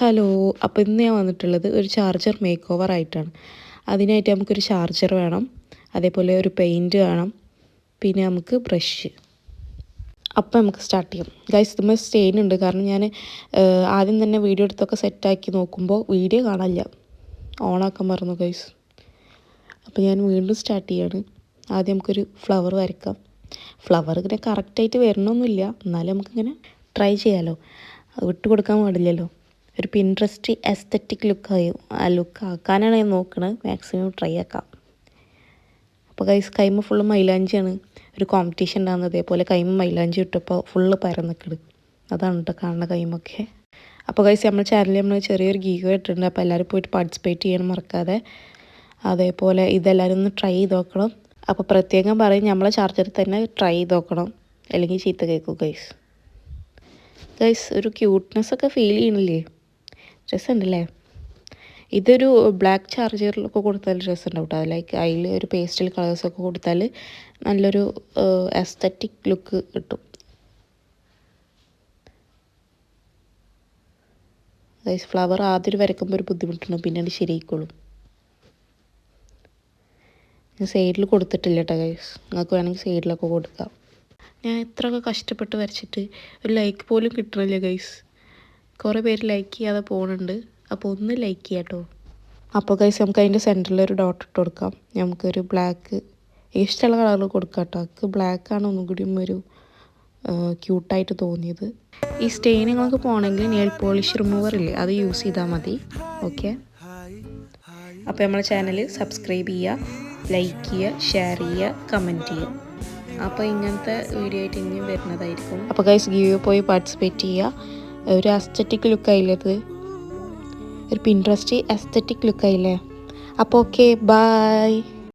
Hello അപ്പോൾ ഇന്ന് ഞാൻ വന്നിട്ടുള്ളത് ഒരു ചാർജർ മേക്ക് ഓവർ ആയിട്ടാണ്. അതിനായിട്ട് നമുക്കൊരു ചാർജർ വേണം അതേപോലെ ഒരു പെയിന്റ് വേണം പിന്നെ നമുക്ക് ബ്രഷ് അപ്പോൾ നമുക്ക് സ്റ്റാർട്ട് ചെയ്യാം. ഗൈസ് ഇതുമ്പോൾ സ്റ്റെയിൻ ഉണ്ട്. കാരണം ഞാൻ ആദ്യം തന്നെ വീഡിയോ എടുത്തൊക്കെ സെറ്റാക്കി നോക്കുമ്പോൾ വീഡിയോ കാണാനില്ല. ഓണാക്കാൻ മറന്നു ഗൈസ് അപ്പോൾ ഞാൻ വീണ്ടും സ്റ്റാർട്ട് ചെയ്യാണ്. ആദ്യം നമുക്കൊരു ഫ്ലവർ വരയ്ക്കാം. ഫ്ലവർ ഇങ്ങനെ കറക്റ്റായിട്ട് വരണമെന്നില്ല എന്നാലും നമുക്കിങ്ങനെ ട്രൈ ചെയ്യാമല്ലോ വിട്ടു കൊടുക്കാൻ പാടില്ലല്ലോ. ഒരു പിൻട്രസ്റ്റ് എസ്തറ്റിക് ലുക്കായി ലുക്ക് ആക്കാനാണ് ഞാൻ നോക്കുന്നത് മാക്സിമം ട്രൈ ആക്കാം. അപ്പോൾ കൈസ് കൈമ ഫുള്ള് മൈലാഞ്ചിയാണ്. ഒരു കോമ്പറ്റീഷൻ ഉണ്ടാകുന്നത് അതേപോലെ കൈമ മൈലാഞ്ചി ഇട്ടപ്പോൾ ഫുള്ള് പരന്നിക്കിട് അതാണ് കേട്ടോ കാണുന്ന കൈമൊക്കെ. അപ്പോൾ കൈസ് നമ്മുടെ ചാനലിൽ നമ്മൾ ചെറിയൊരു ഗീഗോ ഇട്ടിട്ടുണ്ട് അപ്പോൾ എല്ലാവരും പോയിട്ട് പാർട്ടിസിപ്പേറ്റ് ചെയ്യണം മറക്കാതെ. അതേപോലെ ഇതെല്ലാവരും ഒന്ന് ട്രൈ ചെയ്ത് നോക്കണം. അപ്പോൾ പ്രത്യേകം പറയും നമ്മളെ ചാർജറിൽ തന്നെ ട്രൈ ചെയ്ത് നോക്കണം. അല്ലെങ്കിൽ ചീത്ത കേൾക്കും ഗൈസ് ഗൈസ് ഒരു ക്യൂട്ട്നെസ് ഒക്കെ ഫീൽ ചെയ്യണില്ലേ? രസമുണ്ടല്ലേ? ഇതൊരു ബ്ലാക്ക് ചാർജറിലൊക്കെ കൊടുത്താൽ രസമുണ്ടാവും കേട്ടോ ലൈക്ക് അതിൽ ഒരു പേസ്റ്റൽ കളേഴ്സൊക്കെ കൊടുത്താൽ നല്ലൊരു എസ്തറ്റിക് ലുക്ക് കിട്ടും. അതായത് ഫ്ലവർ ആദ്യം വരയ്ക്കുമ്പോൾ ഒരു ബുദ്ധിമുട്ടുണ്ട് പിന്നെ അത് ശരിയായിക്കോളും. ഞാൻ സൈഡിൽ കൊടുത്തിട്ടില്ല കേട്ടോ ഗൈസ് നിങ്ങൾക്ക് വേണമെങ്കിൽ സൈഡിലൊക്കെ കൊടുക്കാം. ഞാൻ എത്രയൊക്കെ കഷ്ടപ്പെട്ട് വരച്ചിട്ട് ഒരു ലൈക്ക് പോലും കിട്ടണില്ല ഗൈസ് കുറേ പേര് ലൈക്ക് ചെയ്യാതെ പോകുന്നുണ്ട് അപ്പോൾ ഒന്ന് ലൈക്ക് ചെയ്യാം കേട്ടോ അപ്പോൾ കഴിച്ച് നമുക്ക് അതിന്റെ സെന്ററിൽ ഒരു ഡോട്ട് ഇട്ട് കൊടുക്കാം. നമുക്കൊരു ബ്ലാക്ക് ഇഷ്ടമുള്ള കളറിൽ കൊടുക്കാം കേട്ടോ ബ്ലാക്ക് ബ്ലാക്കാണ് ഒന്നും കൂടിയും ഒരു ക്യൂട്ടായിട്ട് തോന്നിയത്. ഈ സ്റ്റെയിനുകളൊക്കെ പോകണമെങ്കിൽ നെയിൽ പോളിഷ് റിമൂവർ ഇല്ലേ? അത് യൂസ് ചെയ്താൽ മതി. ഓക്കെ അപ്പോൾ നമ്മളെ ചാനൽ സബ്സ്ക്രൈബ് ചെയ്യുക ലൈക്ക് ചെയ്യുക ഷെയർ ചെയ്യുക കമന്റ് ചെയ്യുക അപ്പോൾ ഇങ്ങനത്തെ വീഡിയോ ആയിട്ട് ഇനിയും വരുന്നതായിരിക്കും. അപ്പോൾ ഗൈസ് ഗീവ് പോയി പാർട്ടിസിപ്പേറ്റ് ചെയ്യുക ഒരു അസ്തറ്റിക് ലുക്കായില്ലത് ഒരു പിൻട്രസ്റ്റ് അസ്തറ്റിക് ലുക്കായില്ലേ അപ്പോൾ ഓക്കെ ബായ്